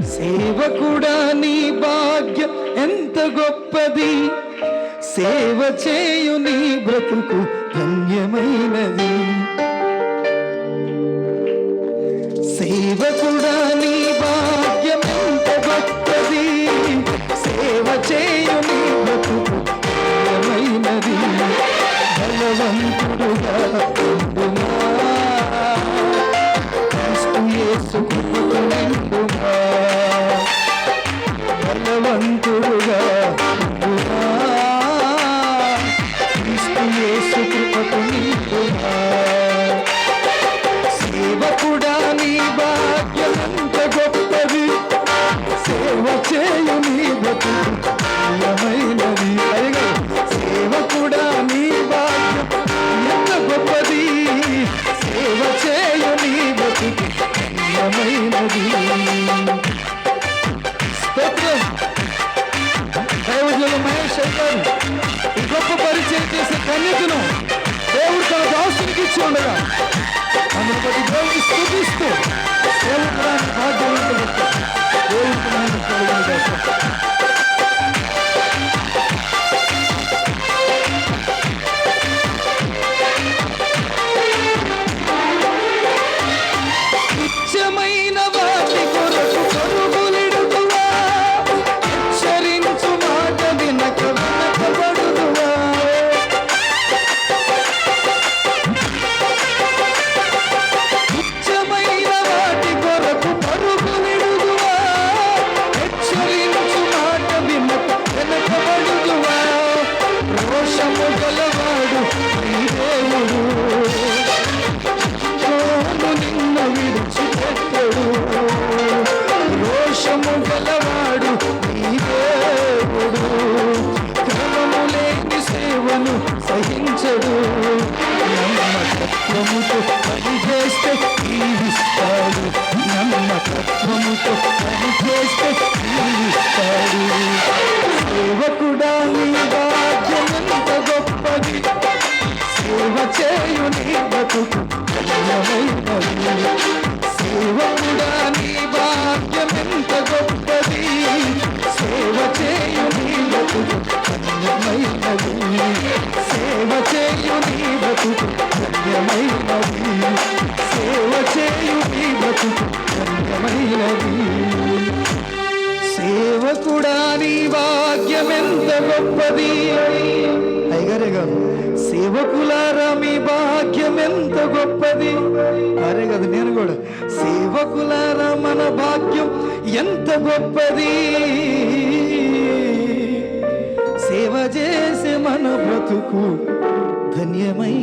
సేవకుడా నీ భాగ్యం ఎంత గొప్పది? సేవ చేయు నీ బ్రతుకు ధన్యమైనది. సేవకుడా నీ భాగ్యం ఎంత గొప్పది? సేవ చేయు నీ బ్రతుకు ధన్యమైనది. బలవంతుడుగా యేసు సేవకుడా గలవాడు నీ దేవుడు. క్రమము లేని సేవను సహించడు. నమ్మకత్వముతో పనిచేస్తే జీవిస్తాడు నమ్మకత్వముతో పనిచేస్తే జీవిస్తాడు సేవకుడా నీ భాగ్యం గొప్పది. సేవ చేయు నీ బతుకు ధన్యమైనది. ఎంత గొప్పది సేవ చేయు నీలకు ధన్యమైనది సేవ చేయు నీలకు ధన్యమైనది సేవ చేయు నీలకు ధన్యమైనది సేవ కూడా నీ భాగ్యం ఎంత గొప్పది అయ్యగారే గారు సేవకులారా మీ భాగ్యం ఎంత గొప్పది? అరే కదా నేను కూడా. సేవకులారా మన భాగ్యం ఎంత గొప్పది? సేవ చేసే మన బ్రతుకు ధన్యమై